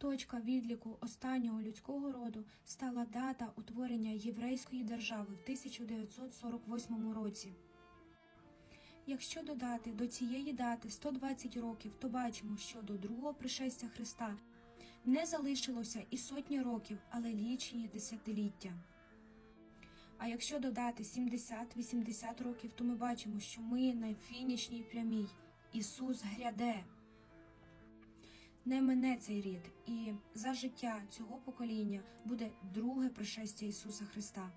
Точка відліку останнього людського роду стала дата утворення єврейської держави в 1948 році. Якщо додати до цієї дати 120 років, то бачимо, що до другого пришестя Христа не залишилося і сотні років, але лічені десятиліття. А якщо додати 70-80 років, то ми бачимо, що ми на фінішній прямій. Ісус гряде. Не мине цей рід, і за життя цього покоління буде друге пришестя Ісуса Христа.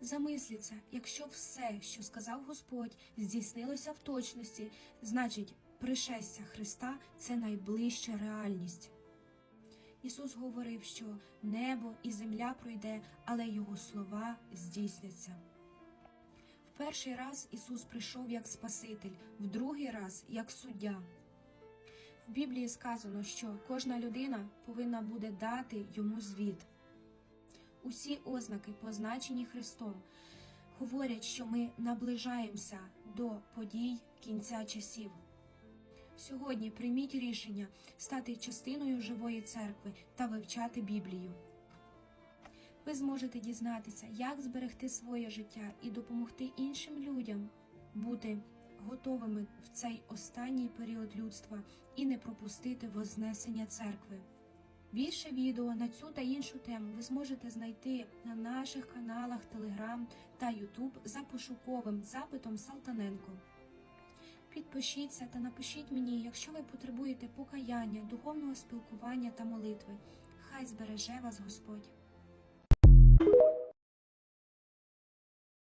Замисліться, якщо все, що сказав Господь, здійснилося в точності, значить, пришестя Христа це найближча реальність. Ісус говорив, що небо і земля пройде, але Його слова здійсняться. В перший раз Ісус прийшов як Спаситель, в другий раз як суддя. В Біблії сказано, що кожна людина повинна буде дати йому звіт. Усі ознаки, позначені Христом, говорять, що ми наближаємося до подій кінця часів. Сьогодні прийміть рішення стати частиною живої церкви та вивчати Біблію. Ви зможете дізнатися, як зберегти своє життя і допомогти іншим людям бути готовими в цей останній період людства і не пропустити вознесення церкви. Більше відео на цю та іншу тему ви зможете знайти на наших каналах Telegram та YouTube за пошуковим запитом Салтаненко. Підпишіться та напишіть мені, якщо ви потребуєте покаяння, духовного спілкування та молитви. Хай збереже вас Господь.